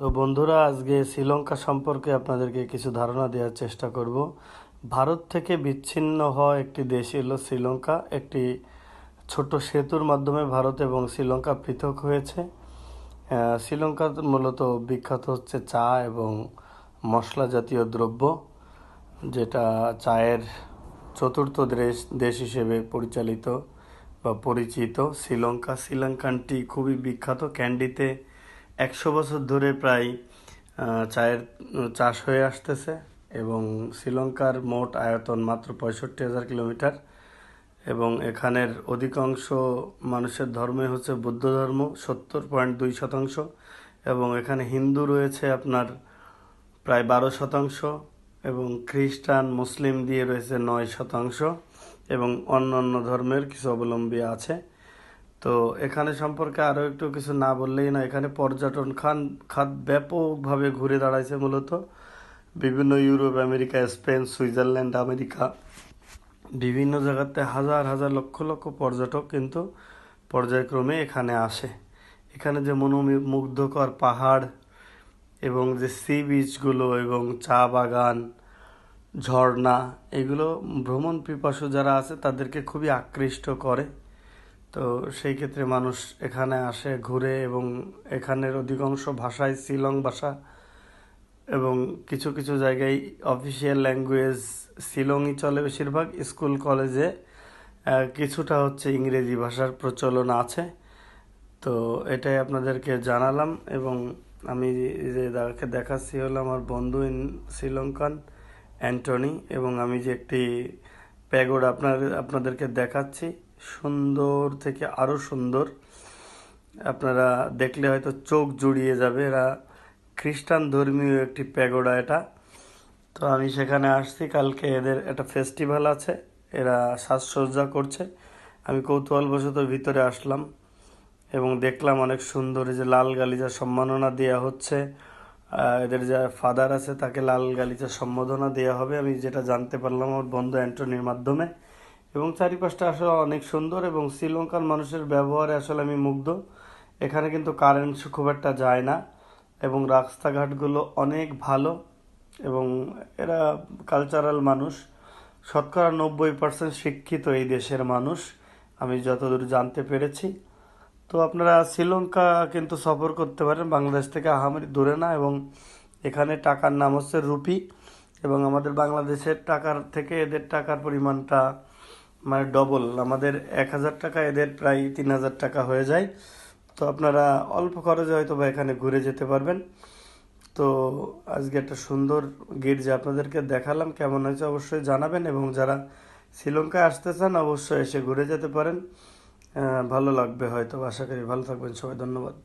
তো বন্ধুরা, আজকে শ্রীলঙ্কা সম্পর্কে আপনাদেরকে কিছু ধারণা দেওয়ার চেষ্টা করব। ভারত থেকে বিচ্ছিন্ন হওয়া একটি দেশ হলো শ্রীলঙ্কা। একটি ছোট সেতুর মাধ্যমে ভারত এবং শ্রীলঙ্কা পৃথক হয়েছে। শ্রীলঙ্কা মূলত বিখ্যাত হচ্ছে চা এবং মশলা জাতীয় দ্রব্য, যেটা চায়ের চতুর্থ দেশ দেশ হিসেবে পরিচালিত বা পরিচিত। শ্রীলঙ্কা শ্রীলঙ্কান টি খুবই বিখ্যাত। ক্যান্ডিতে একশো বছর ধরে প্রায় চায়ের চাষ হয়ে আসতেছে এবং শ্রীলঙ্কার মোট আয়তন মাত্র পঁয়ষট্টি হাজার কিলোমিটার এবং এখানের অধিকাংশ মানুষের ধর্মই হচ্ছে বুদ্ধ ধর্ম, সত্তর পয়েন্ট দুই শতাংশ এবং এখানে হিন্দু রয়েছে আপনার প্রায় বারো শতাংশ এবং খ্রিস্টান, মুসলিম দিয়ে রয়েছে নয় শতাংশ এবং অন্য অন্য ধর্মের কিছু অবলম্বী আছে। তো এখানে সম্পর্কে আরও একটু কিছু না বললেই না এখানে পর্যটন খান, খাত ব্যাপকভাবে ঘুরে দাঁড়াইছে মূলত। বিভিন্ন Europe, America, Spain, Switzerland, America, বিভিন্ন জায়গাতে হাজার হাজার লক্ষ লক্ষ পর্যটক কিন্তু পর্যায়ক্রমে এখানে আসে। এখানে যে মনোমুগ্ধকর পাহাড় এবং যে সি বিচগুলো এবং চা বাগান, ঝর্ণা, এগুলো ভ্রমণ পিপাসু যারা আছে তাদেরকে খুবই আকৃষ্ট করে। তো সেই ক্ষেত্রে মানুষ এখানে আসে, ঘুরে এবং এখানের অধিকাংশ ভাষায় শিলং ভাষা এবং কিছু কিছু জায়গায় অফিসিয়াল ল্যাঙ্গুয়েজ শিলংই চলে বেশিরভাগ। স্কুল কলেজে কিছুটা হচ্ছে ইংরেজি ভাষার প্রচলন আছে। তো এটাই আপনাদেরকে জানালাম এবং আমি যে তাকে দেখাচ্ছি হলো আমার বন্ধু ইন শ্রীলঙ্কান অ্যান্টনি এবং আমি যে একটি প্যাগোড আপনার, আপনাদেরকে দেখাচ্ছি। সুন্দর থেকে আরও সুন্দর। আপনারা দেখলে হয়তো চোখ জুড়িয়ে যাবে, এরা খ্রিস্টান ধর্মীয় একটি প্যাগোডা এটা। তো আমি সেখানে আসছি, কালকে এদের একটা ফেস্টিভ্যাল আছে, এরা সাজসজ্জা করছে। আমি কৌতূহলবশত ভিতরে আসলাম এবং দেখলাম অনেক সুন্দর যে লাল গালিচা সম্মাননা দেওয়া হচ্ছে। এদের যা ফাদার আছে তাকে লাল গালিচা সম্বোধনা দেওয়া হবে। আমি যেটা জানতে পারলাম, আমার বন্ধু অ্যান্টনির মাধ্যমে। এবং চারিপাশটা আসলে অনেক সুন্দর এবং শ্রীলঙ্কার মানুষের ব্যবহারে আসলে আমি মুগ্ধ। এখানে কিন্তু কারেন্ট খুব একটা যায় না এবং রাস্তাঘাটগুলো অনেক ভালো এবং এরা কালচারাল মানুষ। শতকরা নব্বই পার্সেন্ট শিক্ষিত এই দেশের মানুষ, আমি যতদূর জানতে পেরেছি। তো আপনারা শ্রীলঙ্কা কিন্তু সফর করতে পারেন, বাংলাদেশ থেকে আহামরি দূরে না এবং এখানে টাকার নাম হচ্ছে রুপি এবং আমাদের বাংলাদেশের টাকার থেকে এদের টাকার পরিমাণটা মানে ডবল আমাদের এক হাজার টাকা, এদের প্রায় তিন হাজার টাকা হয়ে যায়। তো আপনারা অল্প খরচে হয়তো বা এখানে ঘুরে যেতে পারবেন। তো আজকে একটা সুন্দর গির্জা আপনাদেরকে দেখালাম, কেমন হয়েছে অবশ্যই জানাবেন এবং যারা শ্রীলঙ্কায় আসতে চান, অবশ্যই এসে ঘুরে যেতে পারেন। ভালো লাগবে হয়তো আশা করি ভালো থাকবেন, সবাই ধন্যবাদ।